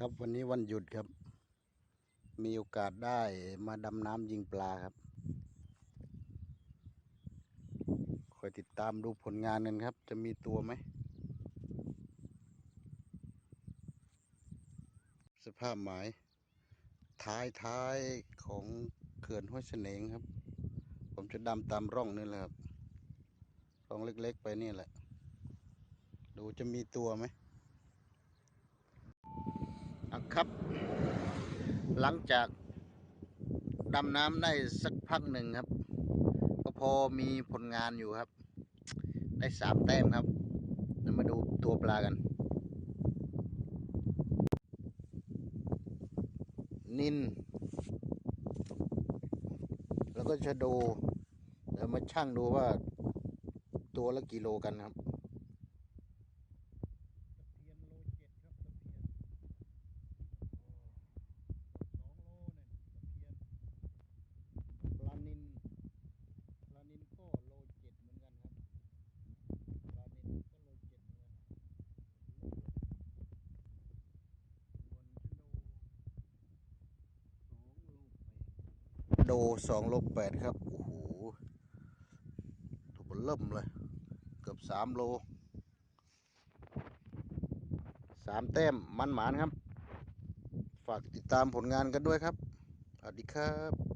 ครับวันนี้วันหยุดครับ มีโอกาสได้มาดำน้ำยิงปลาครับ คอยติดตามดูผลงานกันครับ จะมีตัวไหม สภาพหมาย ท้ายท้ายของเขื่อนห้วยเสนงครับ ผมจะดำตามร่องนี่แหละครับ ร่องเล็กๆไปนี่แหละ ดูจะมีตัวไหม ครับ หลังจากดำน้ำได้สักพักหนึ่งครับ ก็พอมีผลงานอยู่ครับ ได้สามแต้มครับเดี๋ยวมาดูตัวปลากัน นิน แล้วก็ชะโดเดี๋ยวมาชั่งดูว่าตัวละกิโลกันครับ ตะเพียนโลเจ็ดครับตะเพียนสองโลเนี่ยตะเพียน ปลานินปลานินก็โลเจ็ดเหมือนกันครับ ปลานินก็โลเจ็ดเหมือนกัน ส่วนชะ โดสองลบแปดครับ โอ้โหตัวเบเริ่มเลย เกือบสามโลสามแต้มมันหมานครับ ฝากติดตามผลงานกันด้วยครับสวัสดีครับ